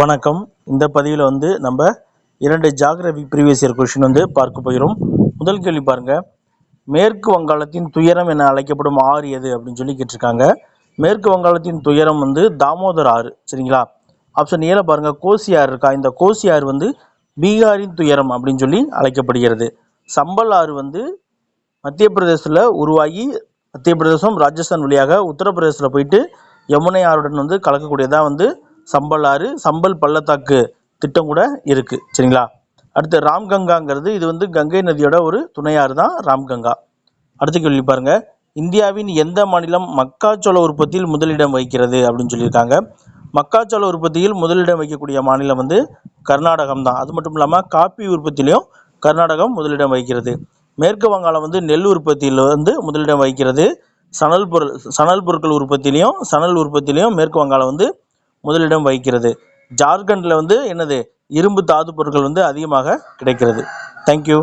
வணக்கம். இந்த பதிவில் வந்து நம்ம இரண்டு ஜாகிரபி ப்ரீவியஸ் இயர் கொஷின் வந்து பார்க்க போகிறோம். முதல் கேள்வி பாருங்கள் மேற்கு வங்காளத்தின் துயரம் என அழைக்கப்படும் ஆறு எது அப்படின்னு சொல்லி கேட்டிருக்காங்க. மேற்கு வங்காளத்தின் துயரம் வந்து தாமோதர் ஆறு சரிங்களா? ஆப்ஷன் ஏல பாருங்கள் கோசி ஆறு இருக்கா? இந்த கோசி ஆறு வந்து பீகாரின் துயரம் அப்படின்னு சொல்லி அழைக்கப்படுகிறது. சம்பல் ஆறு வந்து மத்திய பிரதேசத்தில் உருவாகி மத்திய பிரதேசம் ராஜஸ்தான் வழியாக உத்தரப்பிரதேசத்தில் போயிட்டு யமுனை ஆறுடன் வந்து கலக்கக்கூடியதாக வந்து சம்பல் ஆறு சம்பல் பள்ளத்தாக்கு திட்டம் கூட இருக்குது சரிங்களா? அடுத்து ராம்கங்காங்கிறது இது வந்து கங்கை நதியோட ஒரு துணையாறு தான் ராம்கங்கா. அடுத்த கேள்வி பாருங்க. இந்தியாவின் எந்த மாநிலம் மக்காச்சோள உற்பத்தியில் முதலிடம் வகிக்கிறது அப்படின்னு சொல்லியிருக்காங்க. மக்காச்சோள உற்பத்தியில் முதலிடம் வைக்கக்கூடிய மாநிலம் வந்து கர்நாடகம் தான். அது மட்டும் இல்லாமல் காப்பி உற்பத்தியிலையும் கர்நாடகம் முதலிடம் வகிக்கிறது. மேற்கு வங்காளம் வந்து நெல் உற்பத்தியில் வந்து முதலிடம் வகிக்கிறது. சணல் பொருள் சணல் பொருட்கள் உற்பத்திலையும் சணல் உற்பத்திலையும் மேற்கு வங்காளம் வந்து முதலிடம் வகிக்கிறது. ஜார்க்கண்டில் வந்து என்னது இரும்பு தாது பொருட்கள் வந்து அதிகமாக கிடைக்கிறது. தேங்க்யூ